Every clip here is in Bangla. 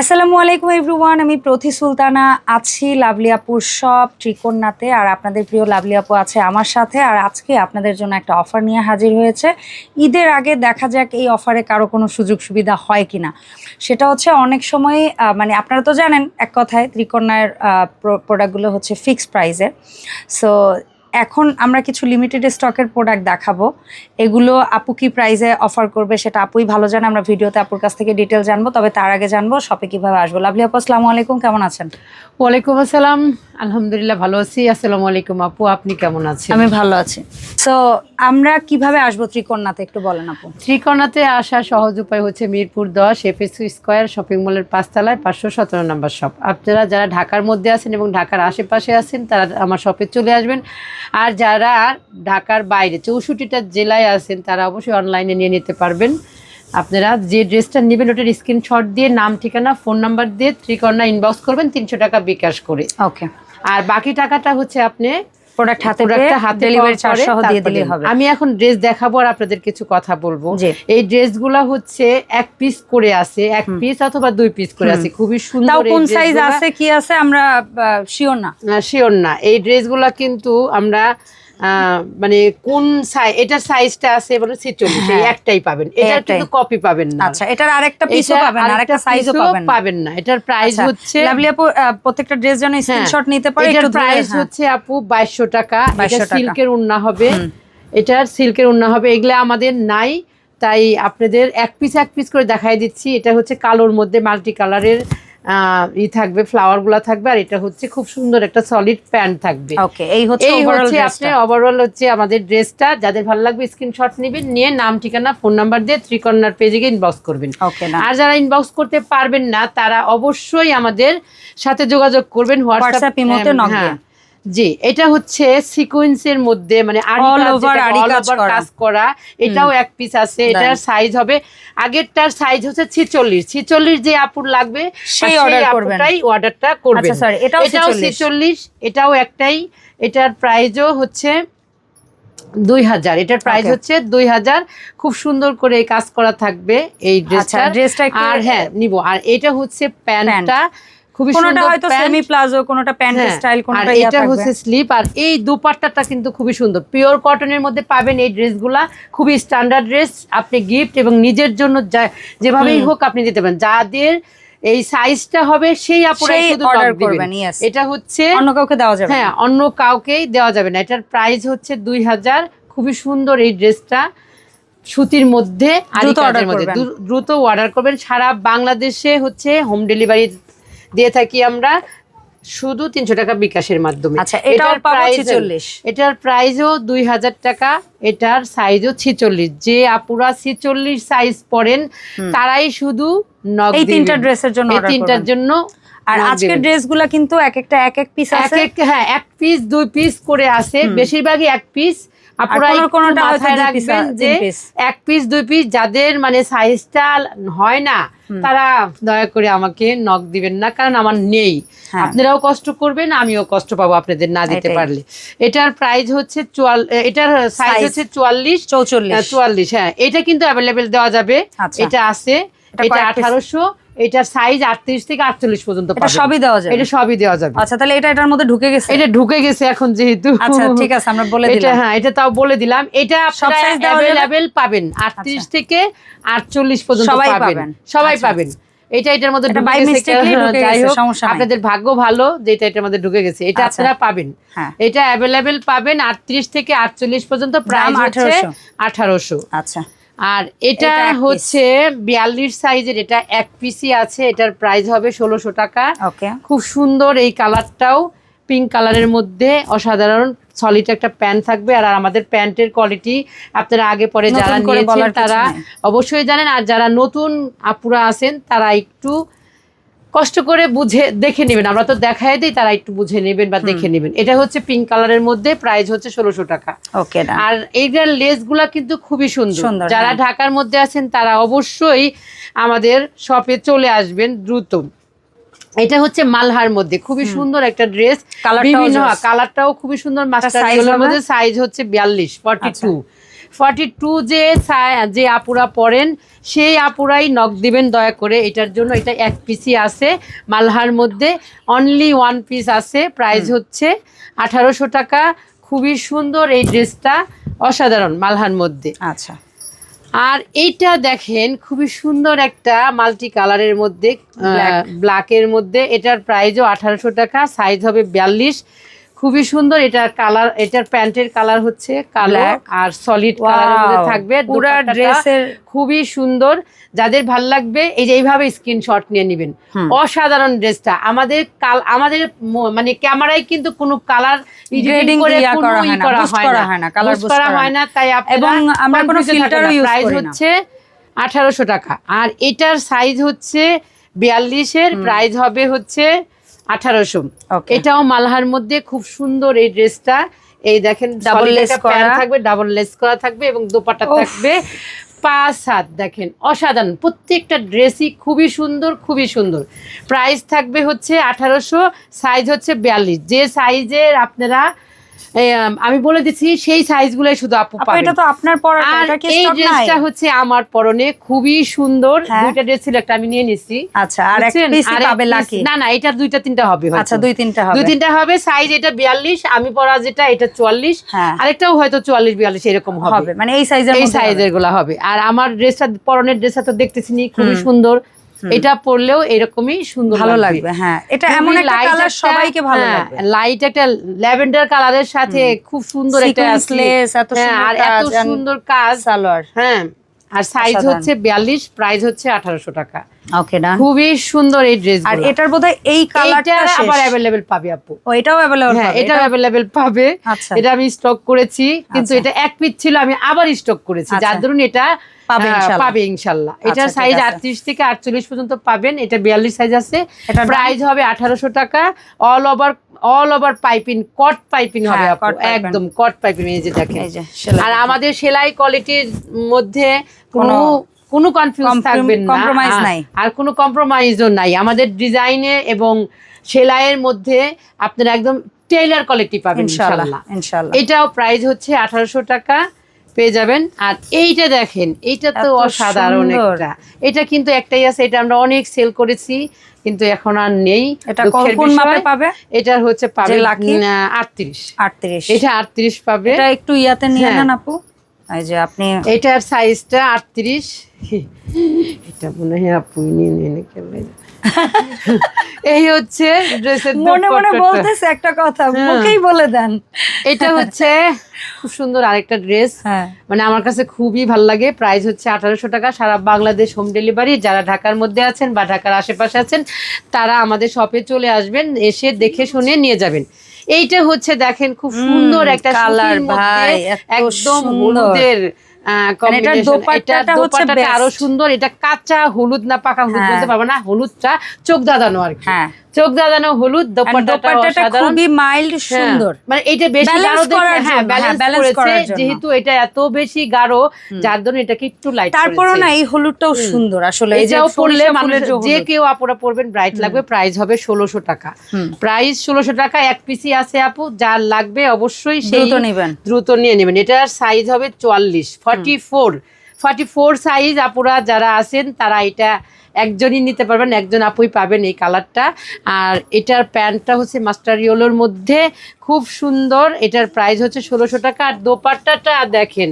আসসালামু আলাইকুম এভরিওয়ান, আমি প্রতি সুলতানা আছি লাভলিয়াপুর সব ত্রিকোণাতে আর আপনাদের প্রিয় লাভলিয়াপু আছে আমার সাথে। আর আজকে আপনাদের জন্য একটা অফার নিয়ে হাজির হয়েছে। ঈদের আগে দেখা যাক এই অফারে কারও কোনো সুযোগ সুবিধা হয় কি না সেটা হচ্ছে অনেক সময় মানে আপনারা তো জানেন এক কথায় ত্রিকোণার প্রোডাক্টগুলো হচ্ছে ফিক্সড প্রাইসের সো এখন আমরা কিছু লিমিটেড স্টকের প্রোডাক্ট দেখাবো। এগুলো আপু কি প্রাইসে অফার করবে সেটা আপুই ভালো জানে আমরা ভিডিওতে আপুর কাছ থেকে ডিটেল জানব তবে তার আগে জানব শপে কীভাবে আসব। লাভলি আপু আসসালামু আলাইকুম কেমন আছেন? ওয়ালাইকুম আসসালাম আলহামদুলিল্লাহ ভালো আছি। আসসালামু আলাইকুম আপু আপনি কেমন আছেন? আমি ভালো আছি। সো আমরা কীভাবে আসব ত্রিকোণাতে একটু বলেন আপু। ত্রিকোণাতে আসার সহজ উপায় হচ্ছে মিরপুর দশ এফএসি স্কোয়ার শপিং মলের পাঁচতলায় পাঁচশো সতেরো নম্বর শপ আপনারা যারা ঢাকার মধ্যে আছেন এবং ঢাকার আশেপাশে আছেন তারা আমার শপে চলে আসবেন। আর যারা ঢাকার বাইরে চৌষট্টিটা জেলায় আছেন তারা অবশ্যই অনলাইনে নিয়ে নিতে পারবেন। আপনারা যে ড্রেসটা নেবেন ওটার স্ক্রিনশট দিয়ে নাম ঠিকানা ফোন নাম্বার দিয়ে ত্রিকর্ণা ইনবক্স করবেন তিনশো টাকা বিকাশ করে। ওকে আর বাকি টাকাটা হচ্ছে আপনি প্রোডাক্ট হাতে প্রোডাক্টটা হাতে ডেলিভারি চার্জ সহ দিয়ে তারপরে হবে। আমি এখন ড্রেস দেখাবো আর আপনাদের কিছু কথা বলব। এই ড্রেসগুলো হচ্ছে এক পিস করে আছে এক পিস অথবা দুই পিস করে আছে খুবই তাও সুন্দর কোন সাইজ আছে কি আছে আমরা শিওর না। শিওর না। এই ড্রেসগুলো কিন্তু আমরা মানে কোন সাইজ এটার সাইজটা আছে বলে ছেচল্লিশ এই হ্যাঁ। একটাই পাবেন। এটার কিন্তু কপি পাবেন না। আচ্ছা এটার আরেকটা পিসও পাবেন আরেকটা আরেকটা সাইজও পাবেন। না পাবেন না। এটার প্রাইস আচ্ছা, হচ্ছে লাভলি আপু প্রত্যেকটা ড্রেস যেন স্ক্রিনশট নিতে পারে এটার প্রাইস হ্যাঁ। হচ্ছে আপু বাইশশো টাকা। এটা সিল্কের উন্না হবে। এটার সিল্কের উন্না হবে। এগুলো আমাদের নাই। তাই আপনাদের এক পিস এক পিস করে দেখাই দিচ্ছি। এটা হচ্ছে কালোর মধ্যে মাল্টি কালারের ই থাকবে ফ্লাওয়ারগুলা থাকবে আর এটা হচ্ছে খুব সুন্দর একটা সলিড প্যান্ট থাকবে। ওকে এই হচ্ছে এই ওভারঅল হচ্ছে আপনি ওভারঅল হচ্ছে আমাদের ড্রেসটা যাদের ভালো লাগবে স্ক্রিনশট নেবেন নিয়ে নাম ঠিকানা ফোন নাম্বার দিয়ে ত্রিকর্ণার পেজে গিয়ে ইনবক্স করবেন। ওকে না আর যারা ইনবক্স করতে পারবেন না তারা অবশ্যই আমাদের সাথে যোগাযোগ করবেন হোয়াটসঅ্যাপ ইমোতে নক দিয়ে। হ্যাঁ জি এটা হচ্ছে সিকোয়েন্সের মধ্যে মানে কাজ করা। এটাও এক পিস আছে এটার সাইজ হবে আগেরটার সাইজ হচ্ছে ছিচল্লিশ। ছিচল্লিশ যে আপুর লাগবে সেই। আপুটাই অর্ডারটা করবেন। আচ্ছা, এটাও ছিচল্লিশ। এটাও একটাই এটার প্রাইসও হচ্ছে দুই হাজার। এটার প্রাইস হচ্ছে দুই হাজার। খুব সুন্দর করে কাজ করা থাকবে এই আচ্ছা ড্রেসটা একটু আর হ্যাঁ নিব। আর এটা হচ্ছে প্যান্টটা খুবই কোনোটা সুন্দর হয়তো সেমি প্লাজো কোনোটা প্যান্ট স্টাইল কোনোটা এটা হচ্ছে স্লিপ আর এই দুপাট্টাটা কিন্তু খুবই সুন্দর। পিওর কটনের মধ্যে পাবেন এই ড্রেসগুলা খুবই স্ট্যান্ডার্ড ড্রেস আপনি গিফট এবং নিজের জন্য যেভাবেই হোক আপনি দিতে পারেন। যাদের এই সাইজটা হবে সেই আপুরাই সেই শুধু order করবেন এটা হচ্ছে অন্য কাউকে দেওয়া যাবে হ্যাঁ। অন্য কাউকেই দেওয়া যাবে না। এটার প্রাইস হচ্ছে দুই হাজার। খুবই সুন্দর এই ড্রেসটা সুতির মধ্যে দ্রুত অর্ডার করবেন। সারা বাংলাদেশে হচ্ছে হোম ডেলিভারি দিয়ে থাকি আমরা শুধু তিনশো টাকা বিকাশের মাধ্যমে। আচ্ছা, এটার 46 এটার প্রাইসও দুই হাজার টাকা এটার সাইজও ছিচল্লিশ। যে আপুরা ছিচল্লিশ সাইজ পরেন তারাই শুধু এই তিনটা ড্রেসের জন্য এই তিনটার জন্য আর আজকের। ড্রেসগুলো কিন্তু এক একটা এক এক পিস এক আছে। এক হ্যাঁ এক পিস দুই পিস করে আছে বেশিরভাগই এক পিস আপনারা কোনোটা মাথায় রাখবেন যে এক পিস দুই পিস যাদের মানে সাইজটা হয় না তারা দয়া করে আমাকে নক দিবেন না কারণ আমার নেই। হ্যাঁ। আপনারাও কষ্ট করবেন আমিও কষ্ট পাবো আপনাদের না দিতে পারলে। এটার প্রাইস হচ্ছে চুয়াল এটার সাইজ হচ্ছে চুয়াল্লিশ চৌচল্লিশ। চুয়াল্লিশ হ্যাঁ। এটা কিন্তু অ্যাভেলেবেল দেওয়া যাবে। আচ্ছা। এটা আছে। এটা? আঠারোশো এটার সাইজ আটত্রিশ থেকে আটচল্লিশ পর্যন্ত এটা সবই দেওয়া যাবে? এটা সবই দেওয়া যাবে। আচ্ছা তাহলে এটা এটার মধ্যে ঢুকে গেছে? এটা ঢুকে গেছে এখন যেহেতু। আচ্ছা ঠিক আছে আমরা বলে এটা দিলাম। হ্যাঁ এটা তাও বলে দিলাম। এটা সব size অ্যাভেলেবেল পাবেন। 38 আচ্ছা। থেকে 48 পর্যন্ত সবাই পাবেন। সবাই আচ্ছা। পাবেন। এটা এটার মধ্যে ঢুকে গেছে। যাই হোক, আপনাদের ভাগ্য ভালো যে এটা এটার মধ্যে ঢুকে গেছে। এটা। আপনারা পাবেন। হ্যাঁ। এটা অ্যাভেলেবেল পাবেন 38 থেকে 48 পর্যন্ত। প্রাইস হচ্ছে 1800 1800 আচ্ছা। আর এটা। হচ্ছে 42 সাইজের এটা এক পিসি আছে এটার প্রাইস হবে ষোলোশো টাকা। ওকে। খুব সুন্দর এই কালারটাও পিঙ্ক কালারের মধ্যে অসাধারণ সলিড একটা প্যান্ট থাকবে। আর আমাদের প্যান্টের কোয়ালিটি আপনারা আগে পরে যারা নিয়েছেন তারা অবশ্যই জানেন। আর যারা নতুন আপুরা আছেন তারা একটু কষ্ট করে বুঝে দেখে নেবেন। আমরা তো দেখাই দিই তারা একটু বুঝে নেবেন বা দেখে নেবেন। এটা হচ্ছে পিঙ্ক কালারের মধ্যে প্রাইস হচ্ছে ষোলোশো টাকা। ওকে না। আর এইটার লেসগুলা কিন্তু খুবই সুন্দর। যারা হ্যাঁ। ঢাকার মধ্যে আছেন তারা অবশ্যই আমাদের শপে চলে আসবেন দ্রুত। এটা হচ্ছে মালহার মধ্যে। খুবই সুন্দর একটা ড্রেস কালারটাও বিভিন্ন কালারটাও খুবই সুন্দর। মাস্টার সাইজ হচ্ছে বিয়াল্লিশ ফর্টি টু ফর্টি টু যে যে আপুরা পরেন সেই আপুরাই নখ দিবেন দয়া করে। এটার জন্য এটা এক পিসই আছে মালহার মধ্যে। অনলি ওয়ান পিস আছে। প্রাইস হচ্ছে আঠারোশো টাকা। খুবই সুন্দর এই ড্রেসটা। অসাধারণ মালহার মধ্যে। আচ্ছা। আর এইটা দেখেন খুবই সুন্দর একটা মাল্টি কালারের মধ্যে ব্ল্যাকের মধ্যে। এটার প্রাইসও আঠারোশো টাকা। সাইজ হবে বিয়াল্লিশ। খুবই সুন্দর এটার কালার এটার প্যান্টের কালার হচ্ছে কালো Black. আর সলিড কালারের মধ্যে থাকবে। পুরা ড্রেসের খুবই সুন্দর। যাদের ভালো লাগবে এই যে এইভাবে স্ক্রিনশট নিয়ে নেবেন। অসাধারণ ড্রেসটা। আমাদের কাল আমাদের মানে ক্যামেরায় কিন্তু কোনো কালার ইয়া করা হয় না, boost করা হয় না, হয় তাই এবং আমরা কোনো use প্রাইস। হচ্ছে আঠারোশো টাকা। আর এটার সাইজ হচ্ছে বিয়াল্লিশের। প্রাইস হবে হচ্ছে আঠারোশো। এটাও মালহার মধ্যে খুব সুন্দর এই ড্রেসটা। এই দেখেন ডাবল প্যান্ট করা। থাকবে ডাবল লেস করা থাকবে এবং দোপাটা থাকবে। পাঁচ হাত দেখেন অসাধারণ। প্রত্যেকটা ড্রেসই খুবই সুন্দর খুবই সুন্দর। প্রাইস থাকবে হচ্ছে আঠারোশো সাইজ হচ্ছে বিয়াল্লিশ। যে সাইজের আপনারা আম, বলে দিচ্ছি সেই সাইজগুলোই শুধু আপু পাবেন এটা তো আপনার পরা এটা কি এই স্টক নাই? ড্রেসটা হচ্ছে আমার পরনে খুবই সুন্দর। হ্যাঁ। দুইটা ড্রেস ছিল একটা আমি নিয়ে নিছি। আচ্ছা আর এক পিস পাবে লাকি না না এটা দুইটা তিনটা হবে আচ্ছা দুই তিনটা হবে। দুই তিনটা হবে সাইজ এটা বিয়াল্লিশ আমি পরা যেটা এটা চুয়াল্লিশ। হ্যাঁ। আরেকটাও হয়তো চুয়াল্লিশ বিয়াল্লিশ এরকম হবে। মানে এই সাইজের এই সাইজেরগুলা হবে। আর আমার ড্রেসটা পরনের ড্রেসটা তো দেখতেছি নি খুবই সুন্দর। এটা পরলেও এরকমই সুন্দর ভালো লাগবে। হ্যাঁ। এটা এমন একটা কালার সবাইকে ভালো হ্যাঁ, লাগবে। লাইট একটা ল্যাভেন্ডার কালারের সাথে খুব সুন্দর একটা lace, এত হ্যাঁ, সুন্দর আর এত সুন্দর কাজ। সালোয়ার। হ্যাঁ আর সাইজ হচ্ছে বিয়াল্লিশ প্রাইস হচ্ছে আঠারোশো টাকা। ওকে ডান খুবই সুন্দর এই ড্রেস আর এটার বোধহয় এই কালারটা এইটা আবার শেষ অ্যাভেলেবেল পাবে আপু ও এটাও अवेलेबल হ্যাঁ এটা অ্যাভেলেবেল পাবে আচ্ছা। এটা আমি স্টক করেছি কিন্তু আচ্ছা। এটা এক পিস ছিল আমি আবার স্টক করেছি আচ্ছা। যার দরুন এটা পাবে আহ, ইনশাল্লাহ। পাবে ইনশাল্লাহ আচ্ছা, এটার ঠিক সাইজ আছে। আটত্রিশ থেকে আটচল্লিশ পর্যন্ত পাবেন এটা বিয়াল্লিশ সাইজ আছে এটার দাম? প্রাইস হবে আঠারোশো টাকা all over all over piping cut piping হবে হ্যাঁ, আপু cut piping। একদম কট পাইপিং এই যে দেখেন এই যে সেলাই। আর আমাদের সেলাই কোয়ালিটির মধ্যে কোনো কোনো- কোনো কনফিউজ থাকবেন না। compromise হ্যাঁ, নাই। আর কোনো কম্প্রোমাইজও নাই। আমাদের ডিজাইনে এবং সেলাইয়ের মধ্যে আপনারা একদম টেইলার কোয়ালিটি পাবেন ইনশাআল্লাহ ইনশাআল্লাহ। এটাও প্রাইস হচ্ছে আঠারোশো টাকা পেয়ে যাবেন। আর এইটা দেখেন এইটা তো অসাধারণ একটা। এটা কিন্তু একটাই আছে এটা আমরা অনেক সেল করেছি কিন্তু এখন আর নেই। এটা কোন মাপে পাবে? এটার হচ্ছে পাবে যে lucky? আটত্রিশ। 38 এটা আটত্রিশ পাবে। এটা একটু ইয়াতে নিয়ে হ্যাঁ। নেন আপু। এই যে আপনি এটার সাইজটা আটত্রিশ। এটা মনে হয় আপু নিয়ে নিয়ে এই হচ্ছে ড্রেসের মনে মনে বলতেছে একটা কথা হ্যাঁ। মুখেই বলে দেন। এটা হচ্ছে খুব সুন্দর আরেকটা ড্রেস। হ্যাঁ। মানে আমার কাছে খুবই ভালো লাগে। প্রাইস হচ্ছে আঠারোশো টাকা। সারা বাংলাদেশ হোম ডেলিভারি। যারা ঢাকার মধ্যে আছেন বা ঢাকার আশেপাশে আছেন তারা আমাদের শপে চলে আসবেন এসে দেখে শুনে নিয়ে যাবেন। এইটা হচ্ছে দেখেন খুব সুন্দর একটা কালার ভাই, একদম সুন্দর। হলুদের আহ, এটার combination। দোপাট্টাটা এটার হচ্ছে দোপাট্টাটা আরও সুন্দর এটা কাঁচা হলুদ না পাকা হলুদ। বলতে পারব না হলুদটা চোখ দাদানো আর কি। চোখ দাদানো হলুদ দোপাট্টাটা দোপাট্টাটা খুবই মাইল্ড সুন্দর। মানে এটা বেশি গাঢ় দেখে হ্যাঁ ব্যালেন্স করেছে যেহেতু এটা এত বেশি গাঢ় যার জন্য এটাকে একটু লাইট তারপরও না এই হলুদটাও সুন্দর। আসলে এই যে এটাও পড়লে মানুষ যে কেউ আপুরা পড়বেন ব্রাইট লাগবে প্রাইস হবে ষোলোশো টাকা। প্রাইস ষোলোশো টাকা এক পিসি আছে আপু যার লাগবে অবশ্যই সেই দ্রুত নিবেন। দ্রুত নিয়ে নেবেন। এটার সাইজ হবে চুয়াল্লিশ forty four. Forty four size আপুরা যারা আছেন, তারা এটা একজনই নিতে পারবেন, একজন আপুই পাবেন এই কালারটা আর এটার প্যান্টটা হচ্ছে মাস্টার ইয়েলোর মধ্যে, খুব সুন্দর। এটার প্রাইস হচ্ছে ষোলোশো টাকা। আর দোপাট্টাটা দেখেন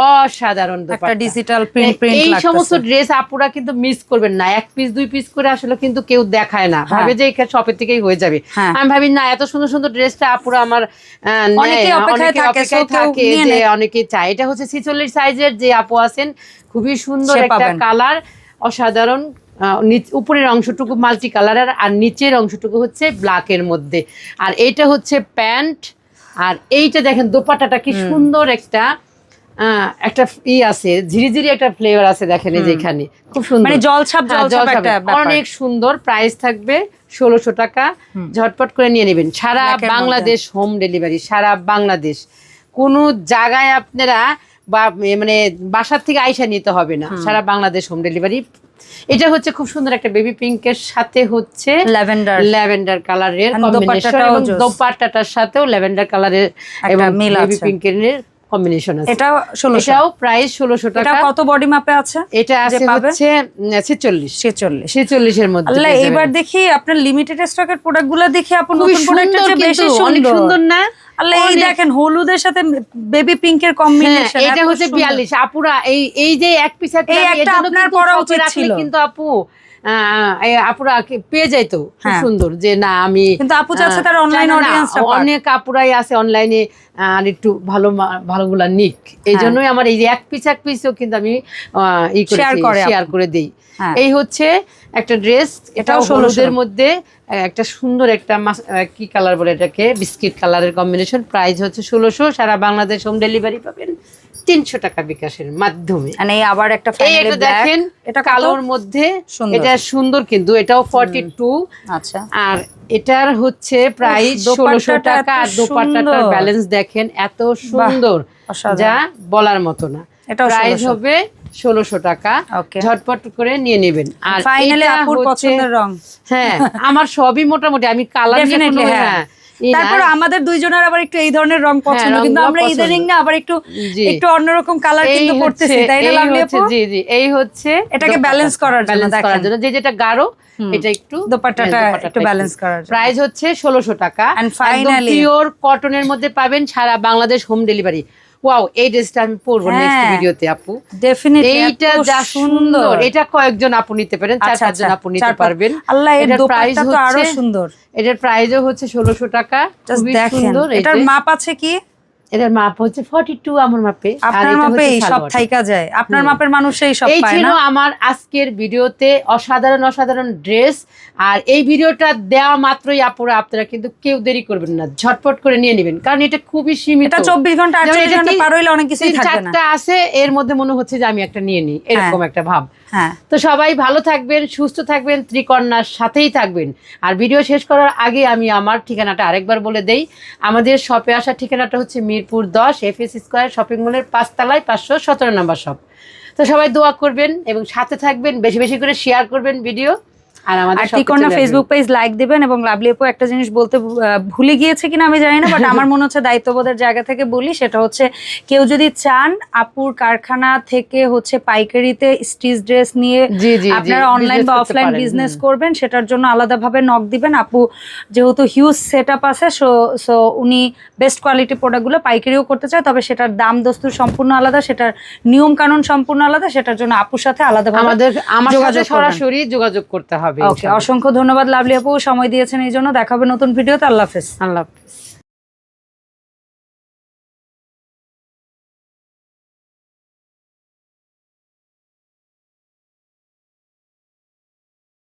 অসাধারণ একটা ডিজিটাল প্রিন্ট প্রিন্ট এই সমস্ত ড্রেস আপুরা কিন্তু মিস করবেন না। এক পিস দুই পিস করে আসলে কিন্তু কেউ দেখায় না। হ্যাঁ। ভাবে যে এখানে শপের থেকেই হয়ে যাবে। হ্যাঁ। আমি ভাবি না এত সুন্দর সুন্দর ড্রেসটা আপুরা আমার অনেকে থাকে, অপেক্ষায় থাকে যে অনেকে চায়। এটা হচ্ছে ছিচল্লিশ সাইজের যে আপু আছেন খুবই সুন্দর একটা কালার অসাধারণ। উপরের অংশটুকু মাল্টি কালারের আর নিচের অংশটুকু হচ্ছে ব্ল্যাকের মধ্যে। আর এটা হচ্ছে প্যান্ট। আর এইটা দেখেন দোপাটাটা কি সুন্দর একটা একটা ই আছে ঝিরিঝিরি একটা ফ্লেভার আছে দেখেন এই যে এখানে। খুব সুন্দর। মানে জলছাপ হ্যাঁ, জলছাপ। একটা অনেক সুন্দর প্রাইস থাকবে ষোলোশো টাকা। ঝটপট করে নিয়ে নেবেন। সারা বাংলাদেশ হোম ডেলিভারি সারা বাংলাদেশ। কোনো জায়গায় আপনারা বা মানে বাসার থেকে আইসা নিতে হবে না। সারা বাংলাদেশ হোম ডেলিভারি এটা হচ্ছে খুব সুন্দর একটা বেবি পিঙ্কের সাথে হচ্ছে ল্যাভেন্ডার ল্যাভেন্ডার কালারের কম্বিনেশন এবং দোপাট্টাটার সাথেও ল্যাভেন্ডার কালারের এবং বেবি। পিঙ্কের কম্বিনেশন আছে। এটা ষোলোশো। এটাও প্রাইস ষোলোশো এটা টাকা। কত বডি মাপে আছে এটা আছে? হচ্ছে ছেচল্লিশ। ছেচল্লিশ। ছেচল্লিশের মধ্যে আল্লাহ। এইবার দেখি আপনার লিমিটেড স্টকের প্রোডাক্টগুলো দেখি খুবই নতুন প্রোডাক্টের চেয়ে বেশি অনেক সুন্দর। না? আল্লাহ এই দেখেন হলুদের সাথে বেবি পিঙ্কের কম্বিনেশন এটা হচ্ছে বিয়াল্লিশ। আপুরা এই এই যে এক পিস এই একটা আপনার পরা উচিত ছিল। কিন্তু আপু আপুরা পেয়ে যাইতো খুব হ্যাঁ। সুন্দর যে না আমি কিন্তু আপু চাচ্ছে তার। অনেক আপুরাই আছে অনলাইনে আর একটু ভালো ভালোগুলা নিক এই হ্যাঁ। জন্যই আমার এই এক পিস এক পিসও কিন্তু আমি আহ, ই করে শেয়ার করে দেই হ্যাঁ। এই হচ্ছে একটা ড্রেস এটাও এটাও 1600 হলুদের মধ্যে একটা সুন্দর একটা কি কালার বলে এটাকে বিস্কিট কালারের কম্বিনেশন প্রাইস হচ্ছে ষোলোশো সারা বাংলাদেশ হোম ডেলিভারি পাবেন তিনশো টাকা বিকাশের মাধ্যমে। মানে আবার একটা দেখেন এটা কালোর মধ্যে এটা সুন্দর কিন্তু এটাও ফর্টি টু আচ্ছা। আর এটার হচ্ছে প্রাইস ষোলোশো টাকা আর এত দোপাট্টাটার সুন্দর। ব্যালেন্স দেখেন এত সুন্দর যা বলার মতো না। প্রাইস হবে ষোলোশো টাকা. ঝটপট করে নিয়ে নেবেন। আর ফাইনালি আপুর পছন্দের রং। হ্যাঁ আমার সবই মোটামুটি আমি কালার হ্যাঁ। তারপর আমাদের দুইজনের আবার একটু এই ধরনের রং পছন্দ হ্যাঁ, কিন্তু আমরা পছন্দ। ইদানিং না আবার একটু একটু অন্যরকম কালার কিন্তু করতেছি তাই না লাভলি আপু? জি জি এই হচ্ছে এটাকে ব্যালেন্স করার জন্য করার জন্য। যে যেটা গাঢ় এটা একটু দোপাট্টাটা হ্যাঁ, একটু ব্যালেন্স করার জন্য। প্রাইস হচ্ছে 1600 টাকা। এন্ড ফাইনালি পিওর কটনের মধ্যে পাবেন সারা বাংলাদেশ হোম ডেলিভারি ওয়াও এই ড্রেসটা আমি পরবো নেক্সট হ্যাঁ। ভিডিওতে আপু। ডেফিনেটলি এইটা যা সুন্দর। এটা কয়েকজন আপু নিতে পারেন চার আচ্ছা, পাঁচজন আচ্ছা, আপু নিতে পারবেন। আল্লাহ, এর প্রাইস তো আরও সুন্দর। এটার প্রাইসও হচ্ছে ষোলোশো টাকা খুবই সুন্দর এটার মাপ আছে কি? এটার মাপ হচ্ছে ফর্টি টু আমার মাপে আপনার হচ্ছে সব থাইকা যায়। আপনার মাপের মানুষই সব এই ছিল আমার আজকের ভিডিওতে অসাধারণ অসাধারণ ড্রেস। আর এই ভিডিওটা দেওয়া মাত্রই আপুরা আপনারা কিন্তু কেউ দেরি করবেন না। ঝটপট করে নিয়ে নেবেন কারণ এটা খুবই সীমিত। এটা চব্বিশ ঘণ্টা যেমন আটচল্লিশ এটা ঘণ্টা পার হইলে অনেক কিছুই থাকবে না। চারটা আছে এর মধ্যে মনে হচ্ছে যে আমি একটা নিয়ে নিই। এরকম একটা ভাব। হ্যাঁ। তো সবাই ভালো থাকবেন, সুস্থ থাকবেন, ত্রিকন্যার সাথেই থাকবেন। আর ভিডিও শেষ করার আগে আমি আমার ঠিকানাটা আরেকবার বলে দেই। আমাদের শপে আসার ঠিকানাটা হচ্ছে মিরপুর দশ এফ এস স্কোয়ার, শপিং মলের পাঁচতলায় পাঁচশো সতেরো নম্বর শপ। তো সবাই দোয়া করবেন এবং সাথে থাকবেন, বেশি বেশি করে শেয়ার করবেন ভিডিও আর আমাদের আর shop এ টিকন্যা চলে আসবেন। ফেসবুক পেজ লাইক দিবেন এবং লাভলি আপু একটা জিনিস বলতে ভুলে গিয়েছে কিনা আমি জানি না বাট আমার মনে হচ্ছে দায়িত্ববোধের জায়গা থেকে বলি সেটা হচ্ছে কেউ যদি চান আপুর কারখানা থেকে হচ্ছে পাইকারিতে স্টিচ ড্রেস নিয়ে আপনারা অনলাইন বা অফলাইন বিজনেস করবেন সেটার জন্য আলাদাভাবে নক দিবেন আপু যেহেতু হিউজ সেট আপ আছে সো সো উনি বেস্ট কোয়ালিটি প্রোডাক্টগুলো পাইকারিও করতে চায় তবে সেটার দাম দস্তুর সম্পূর্ণ আলাদা সেটার নিয়ম কানুন সম্পূর্ণ আলাদা সেটার জন্য আপুর সাথে আলাদাভাবে আমাদের আমার সাথে। সরাসরি যোগাযোগ করতে হবে ওকে অসংখ্য ধন্যবাদ লাভলি আপু সময় দিয়েছেন এই জন্য। দেখাবে নতুন ভিডিওতে। আল্লাহ হাফেজ। আল্লাহ হাফেজ।